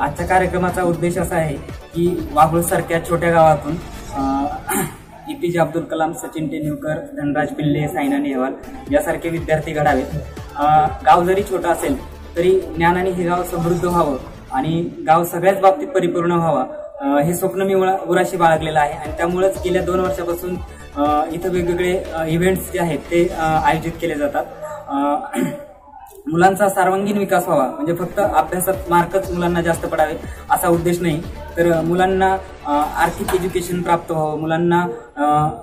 आजच्या कार्यक्रमाचा उद्देश असा आहे की वाघूळसारख्या छोट्या गावातून ए पी जे अब्दुल कलाम सचिन तेंडुलकर धनराज पिल्ले सायना नेहवाल यासारखे विद्यार्थी घडावेत. गाव जरी छोटं असेल तरी ज्ञानाने हे गाव समृद्ध व्हावं आणि गाव सगळ्याच बाबतीत परिपूर्ण व्हावा हे स्वप्न मी उराशी बाळगलेलं आहे आणि त्यामुळेच गेल्या दोन वर्षापासून इथं वेगवेगळे इव्हेंट्स जे आहेत ते आयोजित केले जातात. मुलांचा सर्वांगीण विकास व्हावा. म्हणजे फक्त अभ्यासात मार्कच मुलांना जास्त पडावे असा उद्देश नाही. तर मुलांना आर्थिक एज्युकेशन प्राप्त व्हावं मुलांना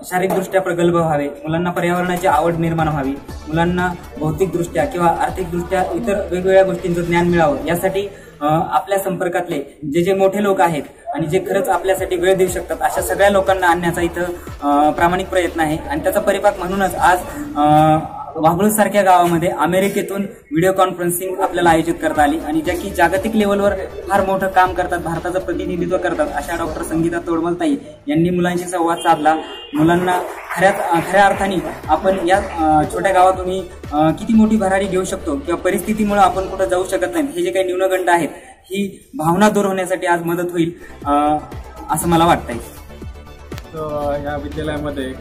शारीरिकदृष्ट्या प्रगल्भ व्हावे मुलांना पर्यावरणाची आवड निर्माण व्हावी मुलांना भौतिकदृष्ट्या किंवा आर्थिकदृष्ट्या इतर वेगवेगळ्या गोष्टींचं ज्ञान मिळावं यासाठी आपल्या संपर्कातले जे जे मोठे लोक आहेत आणि जे खरंच आपल्यासाठी वेळ देऊ शकतात अशा सगळ्या लोकांना आणण्याचा इथं प्रामाणिक प्रयत्न आहे. आणि त्याचा परिपाक म्हणूनच आज वाघळू सारख्या गावामध्ये अमेरिकेतून व्हिडिओ कॉन्फरन्सिंग आपल्याला आयोजित करता आली आणि ज्या की जागतिक लेवलवर फार मोठं काम करतात भारताचं प्रतिनिधित्व करतात अशा डॉक्टर संगीता तोडमलताई यांनी मुलांशी संवाद साधला. मुलांना खऱ्या खऱ्या अर्थाने आपण या छोट्या गावातूनही किती मोठी भरारी घेऊ शकतो किंवा परिस्थितीमुळे आपण कुठं जाऊ शकत नाही. हे जे काही न्यूनगंड आहेत ही भावना दूर होण्यासाठी आज मदत होईल असं मला वाटतंय. या विद्यालयामध्ये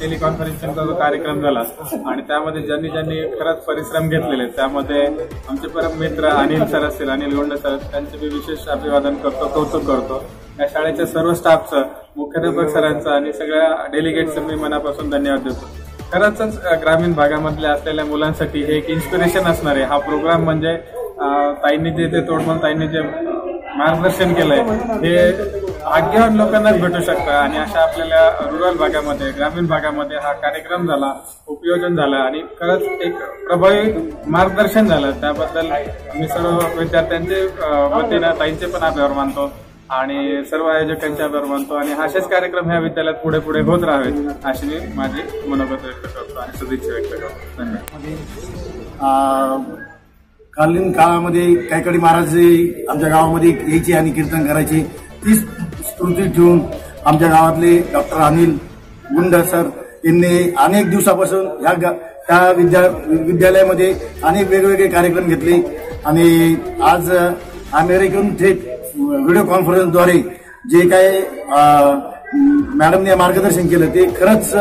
टेलिकॉन्फरन्सिंगचा जो कार्यक्रम झाला आणि त्यामध्ये ज्यांनी ज्यांनी खरंच परिश्रम घेतलेले त्यामध्ये आमचे परम मित्र अनिल सर असतील अनिल गोंड सर त्यांचे मी विशेष अभिवादन करतो कौतुक करतो. या शाळेच्या सर्व स्टाफचं मुख्याध्यापक सरांचं आणि सगळ्या डेलिगेटचं मी मनापासून धन्यवाद देतो. खरंच ग्रामीण भागामधल्या असलेल्या मुलांसाठी हे एक इन्स्पिरेशन असणार आहे. हा प्रोग्राम म्हणजे ताईंनी जे ते तोडमल ताईंनी जे मार्गदर्शन केलंय हे भाग्यवान लोकांनाच भेटू शकतं आणि अशा आपल्याला रुरल भागामध्ये ग्रामीण भागामध्ये हा कार्यक्रम झाला उपयोजन झालं आणि खरंच एक प्रभावी मार्गदर्शन झालं. त्याबद्दल मी सर्व विद्यार्थ्यांचे वतीनं ताईंचे पण आभार मानतो आणि सर्व आयोजकांचे आभार मानतो आणि असेच कार्यक्रम ह्या विद्यालयात पुढे पुढे होत राहावेत अशी मी माझी मनोगत व्यक्त करतो आणि सदिच्छा व्यक्त करतो. धन्यवाद. कालीन काळामध्ये कायकडी महाराज आमच्या गावामध्ये यायचे आणि कीर्तन करायचे. ती स्मृती ठेवून आमच्या गावातले डॉक्टर अनिल गुंड सर यांनी अनेक दिवसापासून ह्या गा- त्या विद्या विद्यालयामध्ये अनेक वेगवेगळे कार्यक्रम घेतले. आणि आज अमेरिकन थेट व्हिडिओ कॉन्फरन्सद्वारे जे काय मॅडमने मार्गदर्शन केलं ते खरंच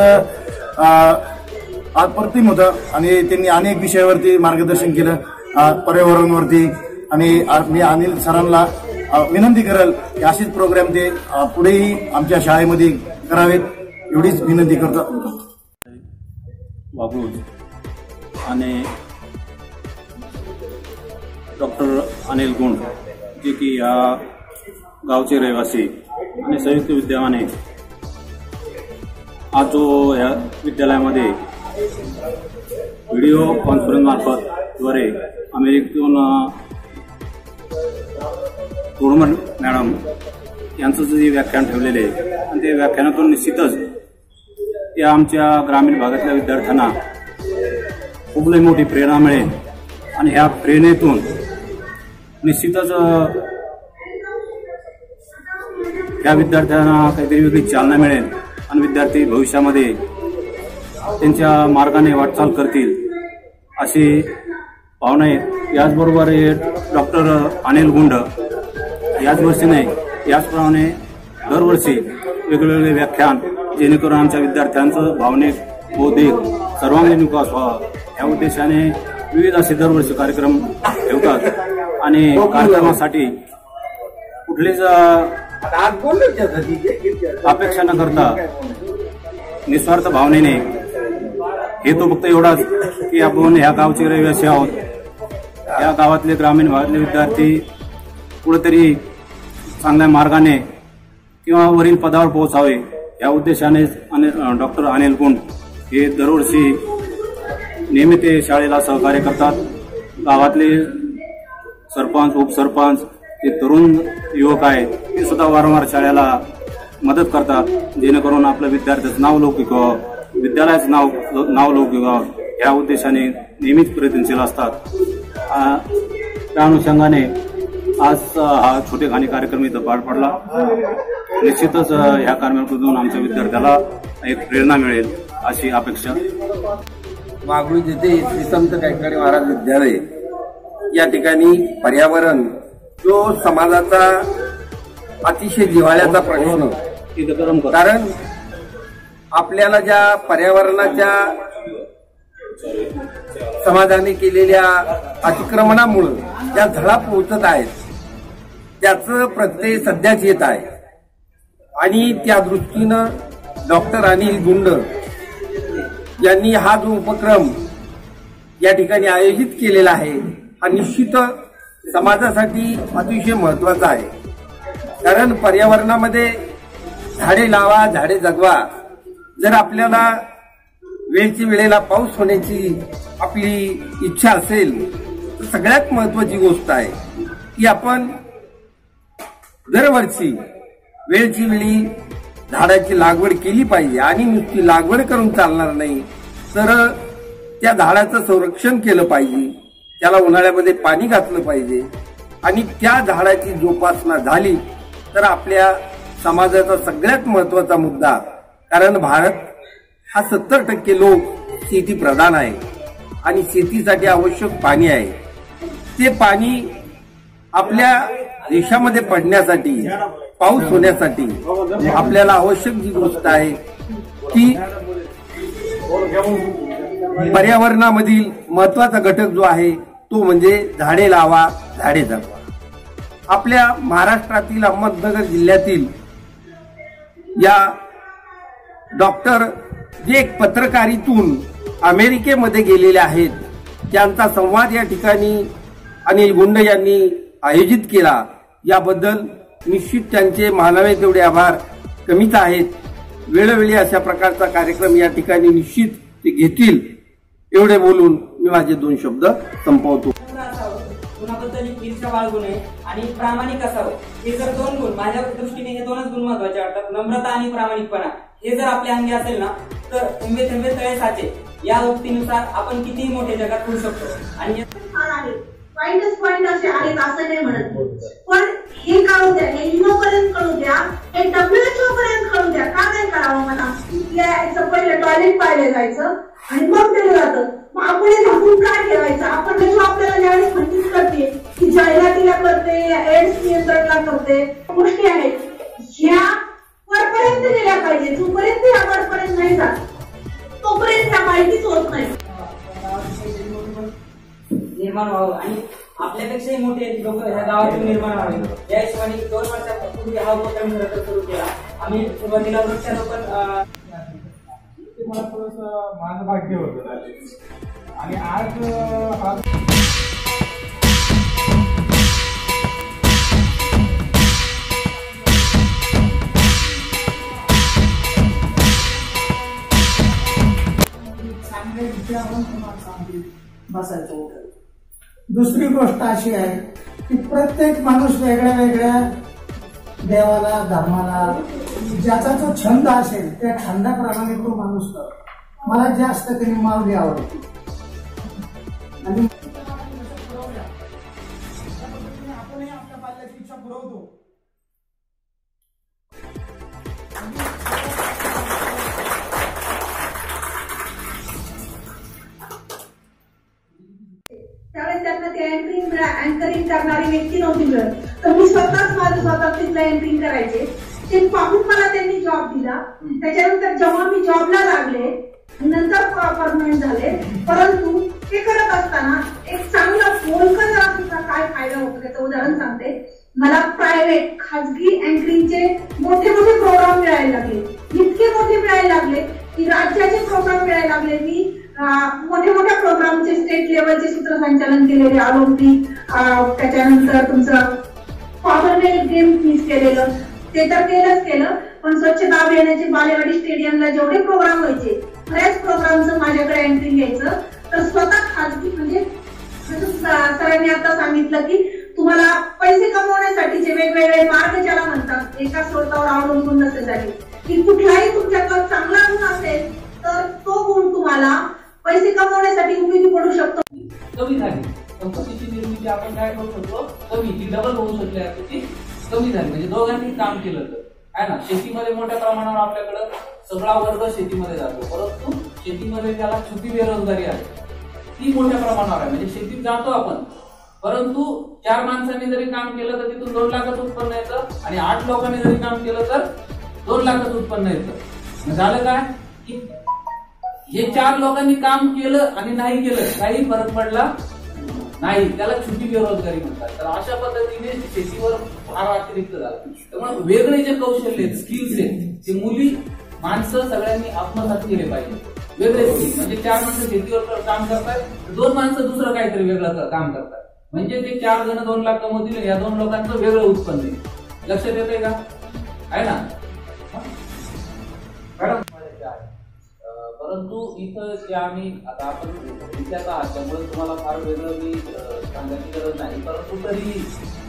अप्रतिम होतं. आणि त्यांनी अनेक विषयावरती मार्गदर्शन केलं पर्यावरणावरती. आणि मी अनिल सरांना विनंती करेल की असेच प्रोग्राम ते पुढेही आमच्या शाळेमध्ये करावेत एवढीच विनंती करतो. बाबूज आणि डॉक्टर अनिल गुंड जे की या गावचे रहिवासी आणि संयुक्त विद्यमाने आज जो या विद्यालयामध्ये व्हिडिओ कॉन्फरन्स मार्फत द्वारे अमेरिकेतून तोडमल मॅडम यांचं जे व्याख्यान ठेवलेले आहे आणि ते व्याख्यानातून निश्चितच या आमच्या ग्रामीण भागातल्या विद्यार्थ्यांना खूप लई मोठी प्रेरणा मिळेल. आणि ह्या प्रेरणेतून निश्चितच त्या विद्यार्थ्यांना काहीतरी वेगळी चालना मिळेल आणि विद्यार्थी भविष्यामध्ये त्यांच्या मार्गाने वाटचाल करतील अशी भावना आहे. याचबरोबर डॉक्टर अनिल गुंड याच वर्षीने याचप्रमाणे दरवर्षी वेगवेगळे व्याख्यान जेणेकरून आमच्या विद्यार्थ्यांचं भावनिक बौद्धिक सर्वांगीण विकास व्हावा. या उद्देशाने विविध असे दरवर्षी कार्यक्रम ठेवतात. आणि कार्यक्रमासाठी कुठलीच अपेक्षा न करता निस्वार्थ भावनेने हेतू फक्त एवढाच की आपण ह्या गावचे रहिवासी आहोत. या गावातले ग्रामीण भागातले विद्यार्थी कुठेतरी चांगल्या मार्गाने किंवा वरील पदावर पोहोचावे या उद्देशाने डॉक्टर अनिल गुंड हे दरवर्षी नेहमी ते शाळेला सहकार्य करतात. गावातले सरपंच उपसरपंच जे तरुण युवक आहेत ते सुद्धा वारंवार शाळेला मदत करतात. जेणेकरून आपल्या विद्यार्थ्याचं नाव लौकिक व्हावं विद्यालयाचं नाव नाव लौकिक व्हावं या उद्देशाने नेहमीच प्रयत्नशील असतात. त्या अनुषंगाने आज हा छोटेखानी कार्यक्रम इथं पार पडला. निश्चितच ह्या कार्यक्रमातून आमच्या विद्यार्थ्याला एक प्रेरणा मिळेल अशी अपेक्षा. वाघळू जिथे श्री संत कैकाडी महाराज विद्यालय या ठिकाणी पर्यावरण जो समाजाचा अतिशय जिव्हाळ्याचा प्रश्न. कारण आपल्याला ज्या पर्यावरणाच्या समाजाने केलेल्या अतिक्रमणामुळं ज्या झळा पोहोचत आहेत त्याचं प्रत्यय सध्याच येत आहे. आणि त्या दृष्टीनं डॉक्टर अनिल गुंड यांनी हा जो उपक्रम या ठिकाणी आयोजित केलेला आहे हा निश्चित समाजासाठी अतिशय महत्त्वाचा आहे. कारण पर्यावरणामध्ये झाडे लावा झाडे जगवा. जर आपल्याला वेळची वेळेला पाऊस होण्याची आपली इच्छा असेल तर सगळ्यात महत्वाची गोष्ट आहे की आपण दरवर्षी वेळची वेळी झाडाची लागवड केली पाहिजे आणि नुसती लागवड करून चालणार नाही तर त्या झाडाचं संरक्षण केलं पाहिजे त्याला उन्हाळ्यामध्ये पाणी घातलं पाहिजे आणि त्या झाडाची जोपासना झाली तर आपल्या समाजाचा सगळ्यात महत्त्वाचा मुद्दा कारण भारत हा सत्तर टक्के लोक शेती प्रधान आहे आणि शेतीसाठी आवश्यक पाणी आहे. ते पाणी आपल्या देशामध्ये पडण्यासाठी पाऊस होण्यासाठी आपल्याला आवश्यक जी गोष्ट आहे ती पर्यावरणामधील महत्त्वाचा घटक जो आहे तो म्हणजे झाडे लावा झाडे जगवा. आपल्या महाराष्ट्रातील अहमदनगर जिल्ह्यातील या डॉक्टर जे एक पत्रकारितून अमेरिकेमध्ये गेलेले आहेत त्यांचा संवाद या ठिकाणी अनिल गुंड यांनी आयोजित केला. याबद्दल निश्चित त्यांचे मानावे तेवढे आभार. कमीच आहेत. वेळोवेळी अशा प्रकारचा कार्यक्रम या ठिकाणी निश्चित ते घेतील. एवढे बोलून मी माझे दोन शब्द संपवतो. गुणाबद्दल ईर्षा बाळगू नये आणि प्रामाणिक असावं. हे जर दोन गुण माझ्या दृष्टीने हे दोनच गुण महत्त्वाचे वाटतात. नम्रता आणि प्रामाणिकपणा. हे जर आपल्या अंगी असेल ना तर थेंबे थेंबे तळे साचे. या उक्तीनुसार आपण कितीही मोठे जगात होऊ शकतो. आणि पॉइंटच पॉइंट असे आहेत असं नाही म्हणत. पण हे कळू द्या हे इनो पर्यंत कळू द्या हे डब्ल्यूएचओ पर्यंत कळू द्या. का नाही करावं मला यायचं पहिलं टॉयलेट पाहिलं जायचं आणि मग दिलं जातं मग आपण हे झाकून काय ठेवायचं? आपण जो आपल्याला ज्यावेळेस म्हणतीच करते की जाहिरातीला करते एड्स नियंत्रणला करते गोष्टी आहेत. आपल्यापेक्षाही मोठे लोक ह्या गावातून निर्माण व्हावे. या हिशोबाने दोन वर्षापूर्वी हा उपक्रम खरं तर सुरू केला. आम्ही सुरुवातीला वृक्षारोपण अं, ते मला थोडस माझं भाग्य होतं त्याचे. आणि आज अं, हा दुसरी गोष्ट अशी आहे की प्रत्येक माणूस वेगळ्या वेगळ्या देवाला धर्माला ज्याचा जो छंद असेल त्या छंदाप्रमाणे तो माणूस करतो. मला जास्त कधी माल आवडते. आणि आपणही आपल्या पाल्याची इच्छा पुरवतो त्यावेळेस त्यांना ते अँकरिंग अँकरिंग करणारी व्यक्ती नव्हती मिळत. तर मी स्वतःच माझं स्वतः तिथलं अँकरिंग करायचे. ते पाहून मला त्यांनी जॉब दिला. त्याच्यानंतर जेव्हा मी जॉबला लागले नंतर परमनंट झाले. परंतु हे करत असताना एक चांगला जरा सुद्धा काय फायदा होतो त्याचं उदाहरण सांगते. मला प्रायव्हेट खाजगी अँकरिंगचे मोठे मोठे प्रोग्राम मिळायला लागले. इतके मोठे मिळायला लागले की राज्याचे प्रोग्राम मिळायला लागले. मी मोठ्या मोठ्या प्रोग्रामचे स्टेट लेवलचे सूत्रसंचालन केलेले ऑलिम्पिक त्याच्यानंतर तुमचं कॉमनवेल्थ गेम मिस केलेलं ते तर केलंच केलं पण स्वच्छता अभियानाचे बालेवाडी स्टेडियमला जेवढे प्रोग्राम व्हायचे बऱ्याच प्रोग्रामचं माझ्याकडे एंट्री घ्यायचं. तर स्वतः खाजगी म्हणजे सरांनी आता सांगितलं की तुम्हाला पैसे कमवण्यासाठीचे वेगवेगळे मार्ग ज्याला म्हणतात एका स्रोतावर अवलंबून नसल्यासाठी की कुठलाही तुमच्याकडं चांगला आपण काय करू शकतो. कमी ती डबल होऊ शकली असते. ती कमी झाली. म्हणजे दोघांनी काम केलं तर. आहे ना? शेतीमध्ये मोठ्या प्रमाणावर आपल्याकडं सगळा वर्ग शेतीमध्ये जातो. परंतु शेतीमध्ये त्याला छुपी बेरोजगारी आहे. ती मोठ्या प्रमाणावर आहे. म्हणजे शेतीत जातो आपण. परंतु चार माणसांनी जरी काम केलं तर तिथून दोन लाखाचं उत्पन्न येतं आणि आठ लोकांनी जरी काम केलं तर दोन लाखाचं उत्पन्न येतं. झालं काय? की हे चार लोकांनी काम केलं आणि नाही केलं काही फरक पडला? नाही त्याला छोटी बेरोजगारी म्हणतात. तर अशा पद्धतीने शेतीवर फार अतिरिक्त झाला. त्यामुळे वेगळे जे कौशल्य आहेत स्किल्स आहेत ते मुली माणसं सगळ्यांनी आत्मसात केले पाहिजे. वेगळे स्किल म्हणजे चार माणसं शेतीवर काम करतात दोन माणसं दुसरं काहीतरी वेगळं काम करतात म्हणजे ते चार जण दोन लाख कमवतील या दोन लोकांचं वेगळं उत्पन्न आहे. लक्षात येतंय का? आहे ना? परंतु इथं जे आम्ही आता आपण विद्यात आहात त्यामुळे तुम्हाला फार वेगळं मी सांगायची गरज नाही. परंतु तरी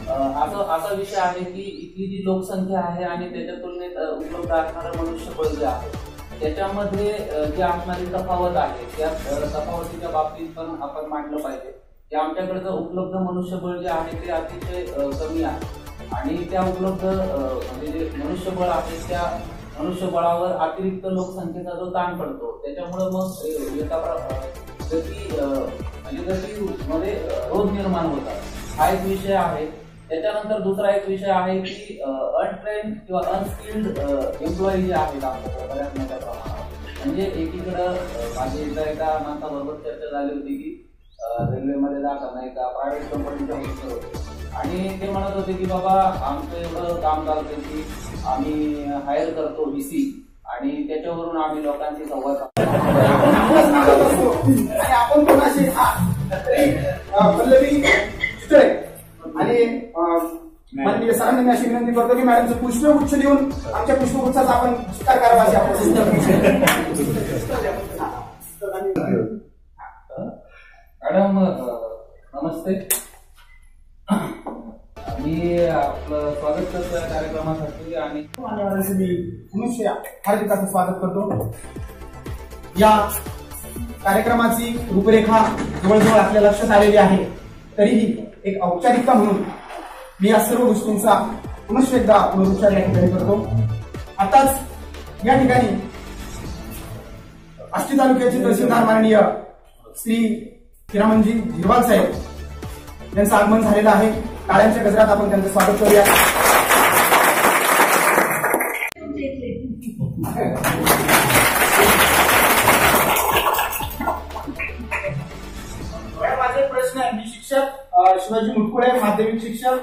असं असा विषय आहे की इथली जी लोकसंख्या आहे आणि त्याच्या तुलनेत उपलब्ध असणारं मनुष्यबळ जे आहे त्याच्यामध्ये जी असणारी तफावत आहे त्या तफावतीच्या बाबतीत पण आपण मांडलं पाहिजे की आमच्याकडचं उपलब्ध मनुष्यबळ जे आहे ते अतिशय कमी आहे. आणि त्या उपलब्ध म्हणजे जे मनुष्यबळ आहे त्या मनुष्यबळावर अतिरिक्त लोकसंख्येचा जो ताण पडतो त्याच्यामुळं मग एका गती म्हणजे गतीमध्ये अं, रोग निर्माण होतात. हा एक विषय आहे. त्याच्यानंतर दुसरा एक विषय आहे की अनट्रेन किंवा अनस्किल्ड एम्प्लॉई जे आहेत आपल्याकडे बऱ्याच मोठ्या प्रमाणात म्हणजे एकीकडं माझी एकदा एका माणसाबरोबर चर्चा झाली होती की रेल्वेमध्ये जाताना एका प्रायव्हेट कंपनीच्या होते. आणि ते म्हणत होते की बाबा आमचं एवढं काम चालतंय की आम्ही हायर करतो व्हीसी आणि त्याच्यावरून आम्ही लोकांशी संवाद. आणि आपण कोणाशी हा. पल्लवी चितळे आणि माननीय सरांनी अशी विनंती करतो की मॅडमचं पुष्पगुच्छ देऊन आमच्या पुष्पगुच्छाचा आपण स्वीकार करावा अशी आपण मॅडम नमस्ते. मी आपलं स्वागत करतो या कार्यक्रमासाठी आणि मनुष्य स्वागत करतो. या कार्यक्रमाची रूपरेखा जवळजवळ आपल्या लक्षात आलेली आहे. तरीही एक औपचारिकता म्हणून मी या सर्व गोष्टींचा पुनश्च एकदा पुनरुच्चार या ठिकाणी करतो. आताच या ठिकाणी आष्टी तालुक्याचे तहसीलदार माननीय श्री हिरामनजी हिरवाल साहेब यांचं आगमन झालेलं आहे. टाळ्यांच्या गजरात आपण त्यांचं स्वागत करूया. माझा प्रश्न आहे. मी शिक्षक शिवाजी मुटकुळे माध्यमिक शिक्षक.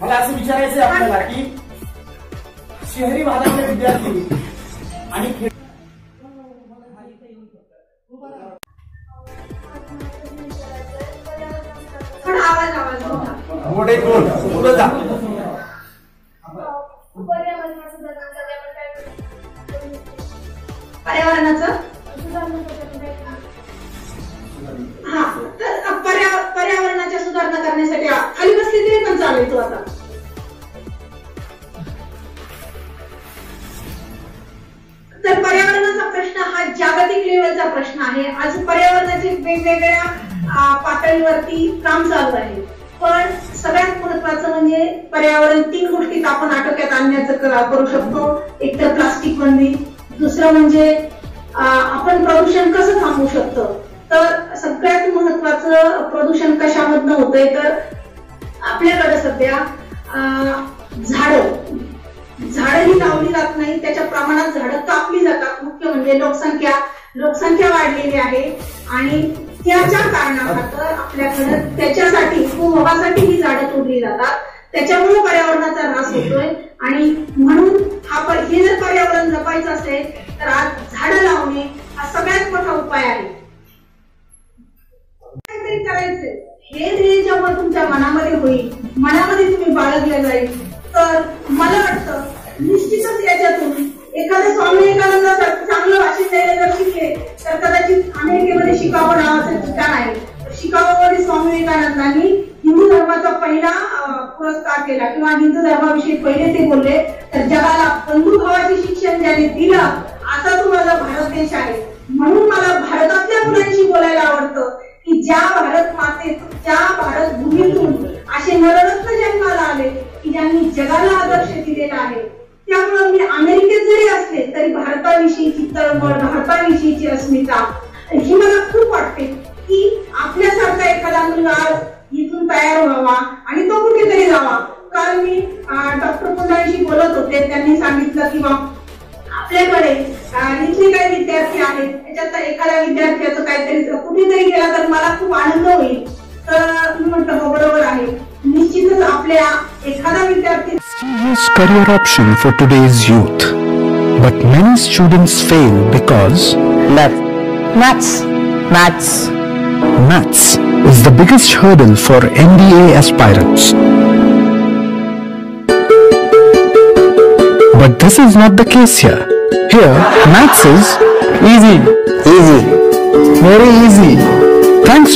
मला असं विचारायचं आहे आपल्याला की शहरी भागातले विद्यार्थी आणि पण आवाज आवाज. मोठा मोठे पुढे जा. पर्यावरणाचं? हा तर पर्यावरणाच्या सुधारणा करण्यासाठी खाली बसली तरी पण चालेल तू आता. तर पर्यावरणाचा प्रश्न हा जागतिक लेवलचा प्रश्न आहे. आज पर्यावरणाचे वेगवेगळ्या पातळीवरती काम चालू आहे. पण सगळ्यात महत्वाचं म्हणजे पर्यावरण तीन गोष्टीत आपण आटोक्यात आणण्याचं करा- करू शकतो. एक तर प्लास्टिक बंदी दुसरं म्हणजे आपण प्रदूषण कसं थांबवू शकतो? तर सगळ्यात महत्वाचं प्रदूषण कशामधनं होतंय? तर आपल्याकडे सध्या झाडं. झाडं ही लावली जात नाही. त्याच्या प्रमाणात झाडं कापली जातात. मुख्य म्हणजे लोकसंख्या. लोकसंख्या वाढलेली आहे. आणि त्याच्या कारणाखातर आपल्याकडे त्याच्यासाठी उपभोगासाठी ही झाडं तोडली जातात. त्याच्यामुळे पर्यावरणाचा ऱ्हास होतोय. आणि म्हणून हा हे जर पर्यावरण जपायचं असेल तर आज झाडं लावणे हा सगळ्यात मोठा उपाय आहे. काहीतरी करायचंय. हे ध्येय जेव्हा तुमच्या मनामध्ये होईल मनामध्ये तुम्ही बाळगले जाईल तर मला वाटतं निश्चितच याच्यातून एखाद्या स्वामी विवेकानंदासारखं चांगलं भाषण द्यायला जर शिकले तर कदाचित अमेरिकेमध्ये शिकागो नावाचं ठिकाण आहे. शिकावामध्ये स्वामी विवेकानंदांनी हिंदू धर्माचा पहिला पुरस्कार केला किंवा हिंदू धर्माविषयी पहिले ते बोलले तर जगाला बंधुभावाचे शिक्षण ज्याने दिलं असा तो माझा भारत देश आहे. म्हणून मला भारतातल्या मुलांशी बोलायला आवडतं की ज्या भारत मातेत ज्या भारत भूमीतून असे नररत्न जन्माला आले की ज्यांनी जगाला आदर्श दिलेला आहे. मी अमेरिकेत जरी असले तरी भारताविषयीची चळवळ भारताविषयीची अस्मिता ही मला खूप वाटते की आपल्यासारखा एखादा मुलगा इथून तयार व्हावा आणि तो कुठेतरी जावा. काल मी डॉक्टर पुजांशी बोलत होते. त्यांनी सांगितलं की बा आपल्याकडे इथले काही विद्यार्थी आहेत. त्याच्यात एखाद्या विद्यार्थ्याचं काहीतरी कुठेतरी गेला तर मला खूप आनंद होईल. तर मी म्हटलं हो, बरोबर आहे. निश्चितच आपल्या एखादा विद्यार्थी serious career option for today's youth. But many students fail because math. Maths. Maths. Maths is the biggest hurdle for MBA aspirants. But this is not the case here. Here, maths is easy. Easy. Very easy.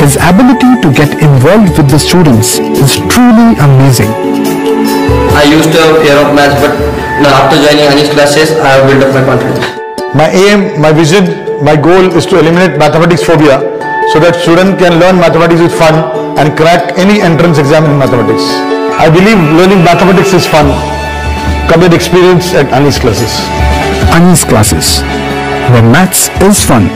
His ability to get involved with the students is truly amazing. I used to have fear of maths, but now after joining Anish classes, I have built up my confidence. My aim, my vision, my goal is to eliminate mathematics phobia so that students can learn mathematics with fun and crack any entrance exam in mathematics. I believe learning mathematics is fun. Come and experience at Anish classes. Anis classes, where maths is fun.